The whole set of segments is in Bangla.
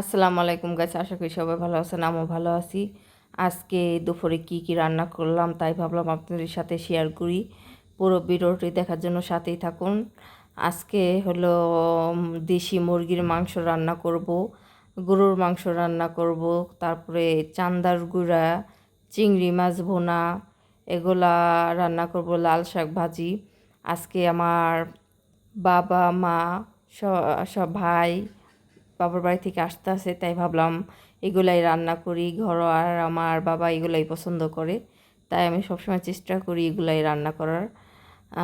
আসসালামু আলাইকুম গাছ আশা করি সবাই ভালো আছেন, আমিও ভালো আছি। আজকে দুপুরে কি কি রান্না করলাম তাই ভাবলাম আপনাদের সাথে শেয়ার করি। পুরো ভিডিওটি দেখার জন্য সাথেই থাকুন। আজকে হলো দেশি মুরগির মাংস রান্না করব, গরুর মাংস রান্না করব, তারপরে চান্দার গুঁড়া, চিংড়ি মাছ ভোনা, এগুলা রান্না করব, লাল শাক ভাজি। আজকে আমার বাবা, মা সব ভাই বাবার বাড়ি থেকে আসতে আসে তাই ভাবলাম এগুলাই রান্না করি, ঘরোয়া আর আমার বাবা এগুলাই পছন্দ করে, তাই আমি সবসময় চেষ্টা করি এগুলাই রান্না করার।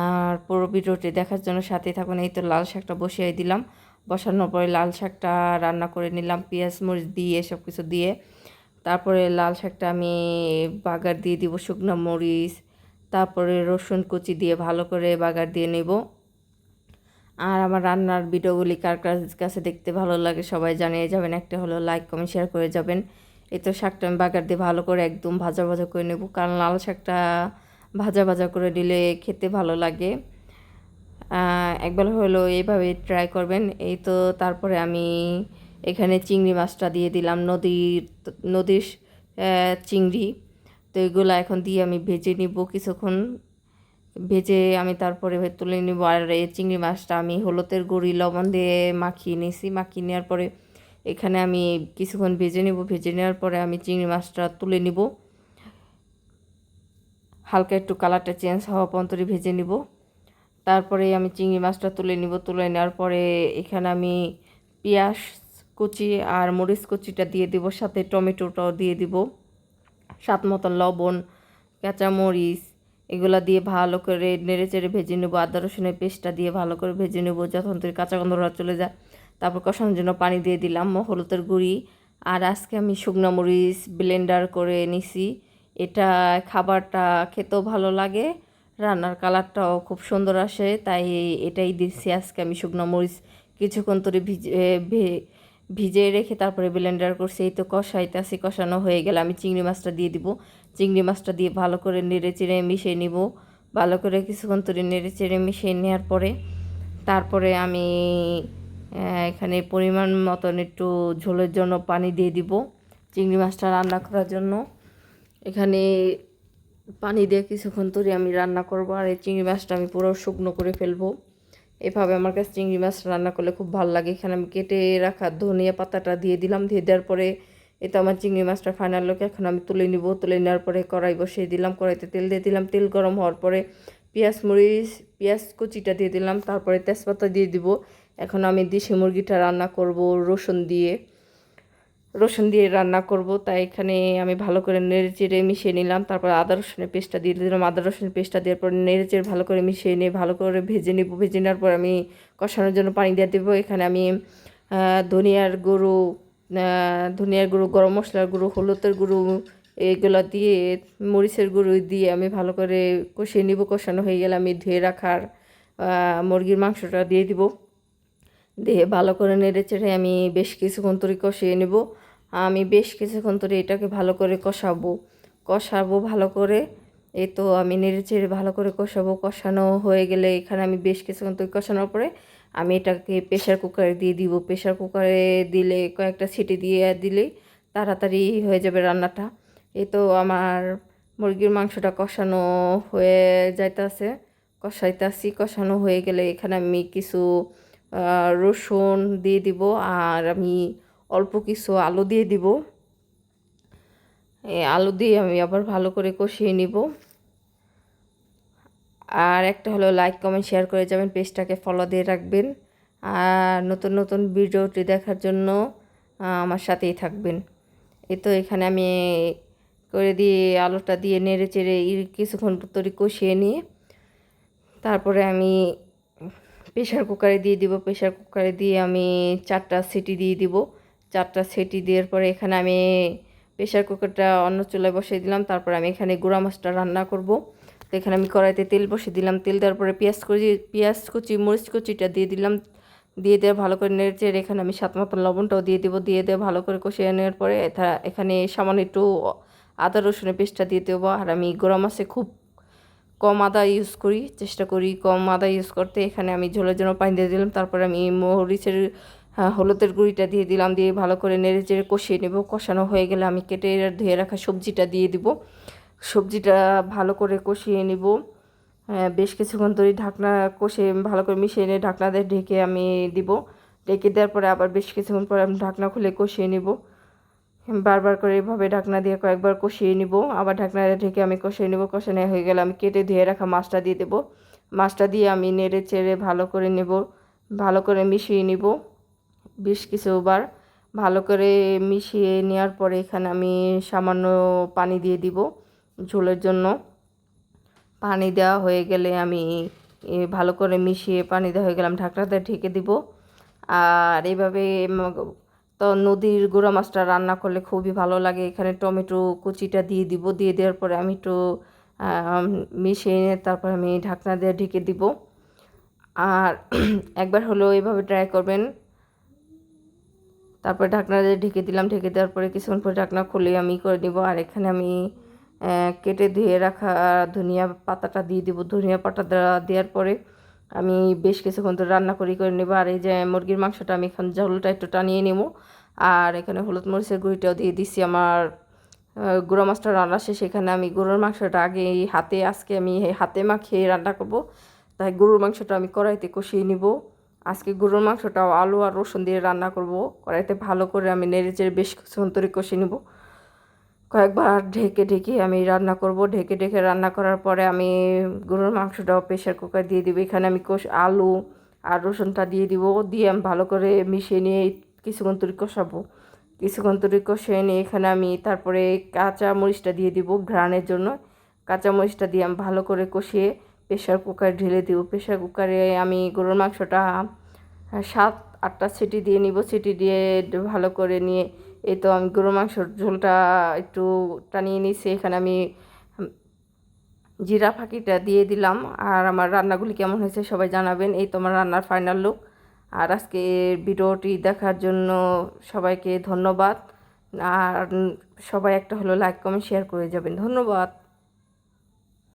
আর পুরো ভিডিওটি দেখার জন্য সাথে থাকুন, এই তো লাল শাকটা বসিয়ে দিলাম। বসানোর পরে লাল শাকটা রান্না করে নিলাম, পেঁয়াজ, মরিচ দিয়ে সব কিছু দিয়ে। তারপরে লাল শাকটা আমি বাগার দিয়ে দিব, শুকনো মরিচ, তারপরে রসুন কুচি দিয়ে ভালো করে বাগার দিয়ে নেব। আর আমার রান্নার ভিডিওগুলি কার কাছে দেখতে ভালো লাগে সবাই জানিয়ে যাবেন। একটা হলো লাইক কমেন্ট শেয়ার করে যাবেন। এই তো শাকটা আমি বাগার দিয়ে ভালো করে একদম ভাজা ভাজা করে নেব। কারণ লাল শাকটা ভাজা ভাজা করে দিলে খেতে ভালো লাগে। একবার হলো এইভাবে ট্রাই করবেন। এই তো তারপরে আমি এখানে চিংড়ি মাছটা দিয়ে দিলাম নদীর নদীর চিংড়ি। তো এগুলো এখন দিয়ে আমি ভেজে নিব কিছুক্ষণ। ভেজে আমি তারপরে তুলে নিব। আর এই চিংড়ি মাছটা আমি হলুদের গুঁড়ি, লবণ দিয়ে মাখিয়ে নিয়েছি মাখিয়ে নেওয়ার পরে এখানে আমি কিছুক্ষণ ভেজে নিব। ভেজে নেওয়ার পরে আমি চিংড়ি মাছটা তুলে নিব। হালকা একটু কালারটা চেঞ্জ হওয়া পর্যন্ত ভেজে নিব। তারপরে আমি চিংড়ি মাছটা তুলে নিব। তুলে নেওয়ার পরে এখানে আমি পেঁয়াজ কুচি আর মরিচ কুচিটা দিয়ে দিব। সাথে টমেটোটাও দিয়ে দিব। স্বাদ মতন লবণ, কাঁচামরিচ এগুলা দিয়ে ভালো করে নেড়ে চেড়ে ভেজে নেব। আদা, রসুনের পেস্টটা দিয়ে ভালো করে ভেজে নেব। যখন তুই কাঁচা গন্ধরা চলে যায়, তারপর কষানোর জন্য পানি দিয়ে দিলাম হলুদের গুঁড়ি। আর আজকে আমি শুকনো মরিচ ব্লেন্ডার করে নিছি। এটা খাবারটা খেতেও ভালো লাগে, রান্নার কালারটাও খুব সুন্দর আসে, তাই এটাই দিচ্ছি আজকে আমি শুকনো মরিচ। কিছুক্ষণ ধরে ভিজে ভিজিয়ে রেখে তারপরে ব্লেন্ডার করছি, এই তো কষাইতেছি, কষানো হয়ে গেলে আমি চিংড়ি মাছটা দিয়ে দিব। চিংড়ি মাছটা দিয়ে ভালো করে নেড়ে চেড়ে মিশিয়ে নিব। ভালো করে কিছুক্ষণ ধরে নেড়ে চেড়ে মিশিয়ে নেওয়ার পরে তারপরে আমি এখানে পরিমাণ মতন একটু ঝোলের জন্য পানি দিয়ে দিব চিংড়ি মাছটা রান্না করার জন্য। এখানে পানি দিয়ে কিছুক্ষণ ধরে আমি রান্না করব আর এই চিংড়ি মাছটা আমি পুরো শুকনো করে ফেলব। এভাবে আমার কাছে চিংড়ি মাছ রান্না করলে খুব ভালো লাগে। এখানে আমি কেটে রাখা ধনিয়া পাতাটা দিয়ে দিলাম, দিয়ে দেওয়ার পরে এতে আমার চিংড়ি মাছটা ফাইনাল লোক এখন আমি তুলে নিব। তুলে নেওয়ার পরে কড়াই বসিয়ে দিলাম, কড়াইতে তেল দিয়ে দিলাম। তেল গরম হওয়ার পরে পেঁয়াজ মরিচ, পেঁয়াজ কুচিটা দিয়ে দিলাম, তারপরে তেজপাতা দিয়ে দিব। এখন আমি দেশি মুরগিটা রান্না করব রসুন দিয়ে। রসুন দিয়ে রান্না করব। তাই এখানে আমি ভালো করে নেড়ে চেড়ে মিশিয়ে নিলাম। তারপর আদা রসুনের পেস্টটা দিয়ে দিলাম। আদা রসুনের পেস্টটা দেওয়ার পর নেড়ে চেড়ে ভালো করে মিশিয়ে নিয়ে ভালো করে ভেজে নেব। ভেজে নেওয়ার পর আমি কষানোর জন্য পানি দিয়ে দেবো। এখানে আমি ধনিয়ার গুঁড়ো ধনিয়ার গুঁড়ো, গরম মশলার গুঁড়ো, হলুদের গুঁড়ো এগুলো দিয়ে, মরিচের গুঁড়ো দিয়ে আমি ভালো করে কষিয়ে নিব। কষানো হয়ে গেলে আমি ধুয়ে রাখার মুরগির মাংসটা দিয়ে দিব। দিয়ে ভালো করে নেড়ে চেড়ে আমি বেশ কিছুক্ষণ ধরে কষিয়ে নেব। আমি বেশ কিছুক্ষণ ধরে এটাকে ভালো করে কষাবো। কষাবো ভালো করে। এই তো আমি নেড়ে চেড়ে ভালো করে কষাবো। কষানো হয়ে গেলে এখানে আমি বেশ কিছুক্ষণ ধরে কষানোর পরে আমি এটাকে প্রেশার কুকারে দিয়ে দিব। প্রেশার কুকারে দিলে কয়েকটা সিটি দিয়ে দিলেই তাড়াতাড়ি হয়ে যাবে রান্নাটা। এই তো আমার মুরগির মাংসটা কষানো হয়ে যাইতেছে। কষাইতাছি। কষানো হয়ে গেলে এখানে আমি কিছু রসুন দিয়ে দিব আর আমি অল্প কিছু আলু দিয়ে দিব। এই আলু দিয়ে আমি আবার ভালো করে কষিয়ে নিব। আর একটা হলো লাইক কমেন্ট শেয়ার করে যাবেন, পেজটাকে ফলো দিয়ে রাখবেন। আর নতুন নতুন ভিডিওটি দেখার জন্য আমার সাথেই থাকবেন। এ তো এখানে আমি করে দিয়ে আলুটা দিয়ে নেড়ে চেড়ে কিছুক্ষণ তরি কষিয়ে নিয়ে, তারপরে আমি প্রেশার কুকারে দিয়ে দিব প্রেশার কুকারে দিয়ে আমি চারটা সিটি দিয়ে দিব। চারটা সিটি দেওয়ার পরে এখানে আমি প্রেশার কুকারটা অন্য চুলায় বসিয়ে দিলাম, তারপর আমি এখানে গুঁড়া মাছটা রান্না করব। তো এখানে আমি কড়াইতে তেল বসিয়ে দিলাম, তেল দেওয়ার পরে পেঁয়াজ কুচি পেঁয়াজ কুচি, মরিচ কুচিটা দিয়ে দিলাম। দিয়ে দেওয়া ভালো করে নেড়ে চেড়ে এখানে আমি সাত মতো লবণটাও দিয়ে দেবো, দিয়ে দেওয়া ভালো করে কষিয়ে নেওয়ার পরে এখানে সামান্য একটু আদা রসুনের পেস্টটা দিয়ে দেবো। আর আমি গোড়া মাছে খুব কম আদা ইউজ করি চেষ্টা করি কম আদা ইউজ করতে। এখানে আমি ঝোলের জন্য পানি দিয়ে দিলাম তারপরে আমি মরিচের হ্যাঁ, হলুদের গুঁড়িটা দিয়ে দিলাম দিয়ে ভালো করে নেড়ে চেড়ে কষিয়ে নেব। কষানো হয়ে গেলে আমি কেটে ধুয়ে রাখা সবজিটা দিয়ে দিব। সবজিটা ভালো করে কষিয়ে নেব। হ্যাঁ, বেশ কিছুক্ষণ ধরে ঢাকনা কষে ভালো করে মিশিয়ে নিয়ে ঢাকনা দিয়ে ঢেকে আমি দিব। ঢেকে দেওয়ার পরে আবার বেশ কিছুক্ষণ পরে আমি ঢাকনা খুলে কষিয়ে নিব। বারবার করে এভাবে ঢাকনা দিয়ে কয়েকবার কষিয়ে নিব। আবার ঢাকনা ঢেকে আমি কষিয়ে নেব। নিব নেওয়া হয়ে গেলে আমি কেটে ধুয়ে রাখা মাছটা দিয়ে দেবো। মাছটা দিয়ে আমি নেড়ে চেড়ে ভালো করে নেব। ভালো করে মিশিয়ে নিব বেশ কিছুবার। ভালো করে মিশিয়ে নেওয়ার পরে এখানে আমি সামান্য পানি দিয়ে দিব ঝোলের জন্য। পানি দেওয়া হয়ে গেলে আমি ভালো করে মিশিয়ে পানি দেওয়া হয়ে গেলাম ঢাকনাতে ঢেকে দিব। আর এইভাবে তো নদীর গুঁড়া মাছটা রান্না করলে খুবই ভালো লাগে। এখানে টমেটো কুচিটা দিয়ে দিব, দিয়ে দেওয়ার পরে আমি একটু মিশিয়ে নিয়ে তারপর আমি ঢাকনা দিয়ে ঢেকে দিব। আর একবার হলেও এইভাবে ট্রাই করবেন। তারপরে ঢাকনা দিয়ে ঢেকে দিলাম, ঢেকে দেওয়ার পরে কিছুক্ষণ পরে ঢাকনা খুলে আমি করে নিব। আর এখানে আমি কেটে ধুয়ে রাখা ধনিয়া পাতাটা দিয়ে দিব। ধনিয়া পাতা দেওয়া- দেওয়ার পরে আমি বেশ কিছুক্ষণ ধরে রান্না করি, করে নেব। আর এই যে মুরগির মাংসটা আমি এখন ঝোলটা একটু টানিয়ে নেব। আর এখানে হলুদ মরিচের গুঁড়িটাও দিয়ে দিছি। আমার গুঁড়ো মাছটা রান্না শেষে। এখানে আমি গরুর মাংসটা আগে হাতে, আজকে আমি হাতে মাখিয়ে রান্না করব। তাই গরুর মাংসটা আমি কড়াইতে কষিয়ে নিব। আজকে গরুর মাংসটাও আলু আর রসুন দিয়ে রান্না করব। কড়াইতে ভালো করে আমি নেড়ে চেড়ে বেশ কিছুক্ষণ ধরে কষিয়ে নিব। কয়েকবার ঢেকে ঢেকে আমি রান্না করব। ঢেকে ঢেকে রান্না করার পরে আমি গরুর মাংসটাও প্রেশার কুকার দিয়ে দিব। এখানে আমি কষ, আলু আর রসুনটা দিয়ে দিব। দিয়ে আমি ভালো করে মিশিয়ে নিয়ে কিছুক্ষণ তরি কষাবো। কিছুক্ষণ তরি কষিয়ে নিয়ে এখানে আমি তারপরে কাঁচা মরিচটা দিয়ে দিব ঘ্রাণের জন্য। কাঁচা মরিচটা দিয়ে আমি ভালো করে কষিয়ে প্রেশার কুকারে ঢেলে দিব। প্রেশার কুকারে আমি গরুর মাংসটা সাত, আটটা সিটি দিয়ে নিব। সিটি দিয়ে ভালো করে নিয়ে এই তো আমি গরুর মাংসর ঝোলটা একটু টানিয়ে নিয়েছি। এখানে আমি জিরা ফাঁকিটা দিয়ে দিলাম। আর আমার রান্নাগুলি কেমন হয়েছে সবাই জানাবেন। এই তো আমার রান্নার ফাইনাল লুক আর আজকে ভিডিওটি দেখার জন্য সবাইকে ধন্যবাদ। আর সবাই একটা হলো লাইক কমেন্ট শেয়ার করে যাবেন। ধন্যবাদ।